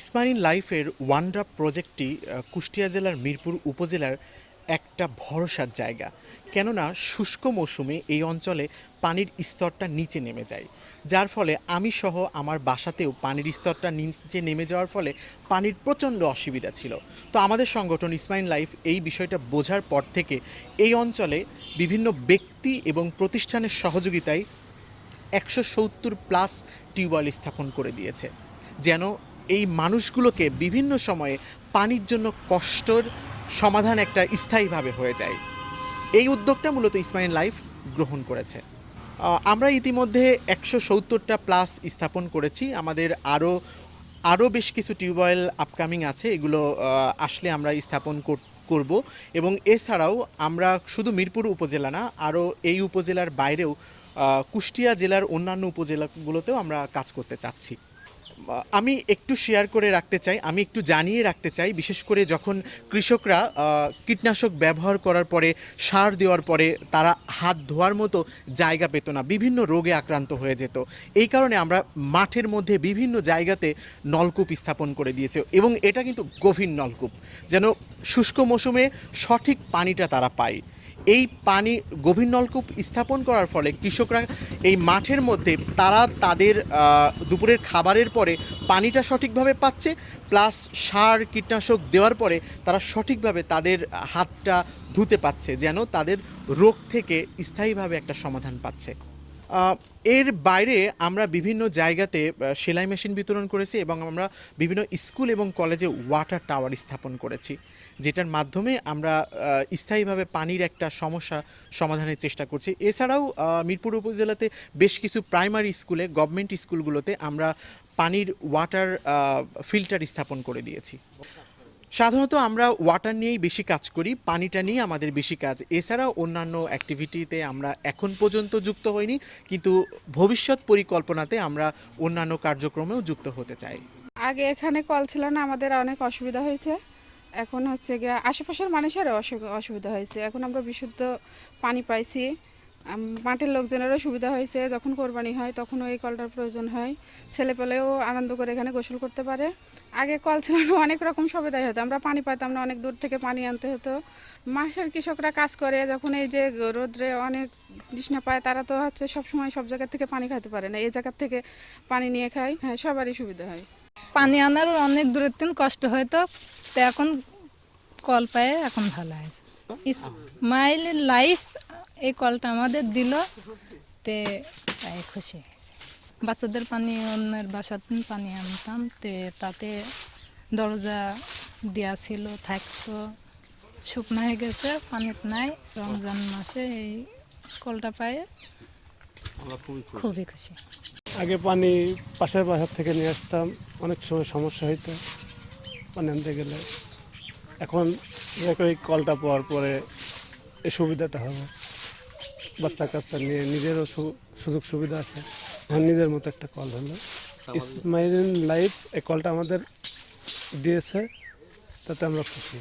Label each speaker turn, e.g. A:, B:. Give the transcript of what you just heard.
A: ইসমাইল লাইফের ওয়ান্ড্রাপ প্রজেক্টটি কুষ্টিয়া জেলার মিরপুর উপজেলার একটা ভরসার জায়গা। কেননা শুষ্ক মৌসুমে এই অঞ্চলে পানির স্তরটা নিচে নেমে যায়। যার ফলে আমি সহ আমার বাসাতেও পানির স্তরটা নিচে নেমে যাওয়ার ফলে পানির প্রচণ্ড অসুবিধা ছিল। তো আমাদের সংগঠন ইসমাইল লাইফ এই বিষয়টা বোঝার পর থেকে এই অঞ্চলে বিভিন্ন ব্যক্তি এবং প্রতিষ্ঠানের সহযোগিতায় একশো সত্তর প্লাস টিউবওয়েল স্থাপন করে দিয়েছে। যেন এই মানুষগুলোকে বিভিন্ন সময়ে পানির জন্য কষ্টর সমাধান একটা স্থায়ীভাবে হয়ে যায়। এই উদ্যোগটা মূলত ইসমাইল লাইফ গ্রহণ করেছে। আমরা ইতিমধ্যে একশো সত্তরটা প্লাস স্থাপন করেছি। আমাদের আরও আরও বেশ কিছু টিউবওয়েল আপকামিং আছে। এগুলো আসলে আমরা স্থাপন কর- করব। এবং এছাড়াও আমরা শুধু মিরপুর উপজেলা না আরও এই উপজেলার বাইরেও কুষ্টিয়া জেলার অন্যান্য উপজেলাগুলোতেও আমরা কাজ করতে চাচ্ছি। আমি একটু শেয়ার করে রাখতে চাই, আমি একটু জানিয়ে রাখতে চাই, বিশেষ করে যখন কৃষকরা কীটনাশক ব্যবহার করার পরে, সার দেওয়ার পরে তারা হাত ধোয়ার মতো জায়গা পেত না, বিভিন্ন রোগে আক্রান্ত হয়ে যেত। এই কারণে আমরা মাঠের মধ্যে বিভিন্ন জায়গাতে নলকূপ স্থাপন করে দিয়েছে এবং এটা কিন্তু গভীর নলকূপ, যেন শুষ্ক মৌসুমে সঠিক পানিটা তারা পায়। এই পানি গভীর নলকূপ স্থাপন করার ফলে কৃষকরা এই মাঠের মধ্যে তারা তাদের দুপুরের খাবারের পরে পানিটা সঠিকভাবে পাচ্ছে, প্লাস সার, কীটনাশক দেওয়ার পরে তারা সঠিকভাবে তাদের হাতটা ধুতে পাচ্ছে, যেন তাদের রোগ থেকে স্থায়ীভাবে একটা সমাধান পাচ্ছে। এর বাইরে আমরা বিভিন্ন জায়গাতে সেলাই মেশিন বিতরণ করেছি এবং আমরা বিভিন্ন স্কুল এবং কলেজে ওয়াটার টাওয়ার স্থাপন করেছি, যেটার মাধ্যমে আমরা স্থায়ীভাবে পানির একটা সমস্যা সমাধানের চেষ্টা করছি। এছাড়াও মিরপুর উপজেলাতে বেশ কিছু প্রাইমারি স্কুলে, গভর্নমেন্ট স্কুলগুলোতে আমরা পানির ওয়াটার ফিল্টার স্থাপন করে দিয়েছি। সাধারণত আমরা ওয়াটার নিয়েই বেশি কাজ করি, পানিটা নিয়ে আমাদের বেশি কাজ। এছাড়াও অন্যান্য অ্যাক্টিভিটিতে আমরা এখন পর্যন্ত যুক্ত হইনি, কিন্তু ভবিষ্যৎ পরিকল্পনাতে আমরা অন্যান্য কার্যক্রমেও যুক্ত হতে চাই।
B: আগে এখানে কল ছিল না, আমাদের অনেক অসুবিধা হয়েছে। এখন হচ্ছে গিয়ে আশেপাশের মানুষেরও অসু- অসুবিধা হয়েছে। এখন আমরা বিশুদ্ধ পানি পাইছি। মাঠের লোকজনেরও সুবিধা হয়েছে, যখন কোরবানি হয় তখন ওই কলটার প্রয়োজন হয়। ছেলেপেলেও আনন্দ করে এখানে গোসল করতে পারে। আগে কল ছিল না, অনেক রকম সুবিধাই হতো। আমরা পানি পাইতাম না, অনেক দূর থেকে পানি আনতে হতো। মাসের কৃষকরা কাজ করে, যখন এই যে রোদ্রে অনেক তৃষ্ণা পায়, তারা তো হচ্ছে সবসময় সব জায়গার থেকে পানি খেতে পারে না। এই জায়গার থেকে পানি নিয়ে খায় হ্যাঁ সবারই সুবিধা হয়।
C: পানি আনার অনেক দূরের দিন কষ্ট হয়তো, তো এখন কল পায়ে এখন ভালো আছে। ইসমাইল লাইফ এই কলটা আমাদের দিল। তে তাই খুশি হয়েছে। বাচ্চাদের পানি, অন্যের বাসার পানি আনতাম। তে তাতে দরজা দেওয়া ছিল, থাকতো। শুকনো হয়ে গেছে, পানি নাই। রমজান মাসে এই কলটা পায়ে খুবই খুশি।
D: আগে পানি পাশের বাসার থেকে নিয়ে আসতাম, অনেক সময় সমস্যা হইতো পানি আনতে গেলে। এখন এই কলটা পাওয়ার পরে এই সুবিধাটা হবে। বাচ্চা কাচ্চা নিয়ে নিজেরও সুযোগ সুবিধা আছে। নিজের মতো একটা কল হলো। ইসমাইল লাইফ এই কলটা আমাদের দিয়েছে তাতে আমরা খুশি।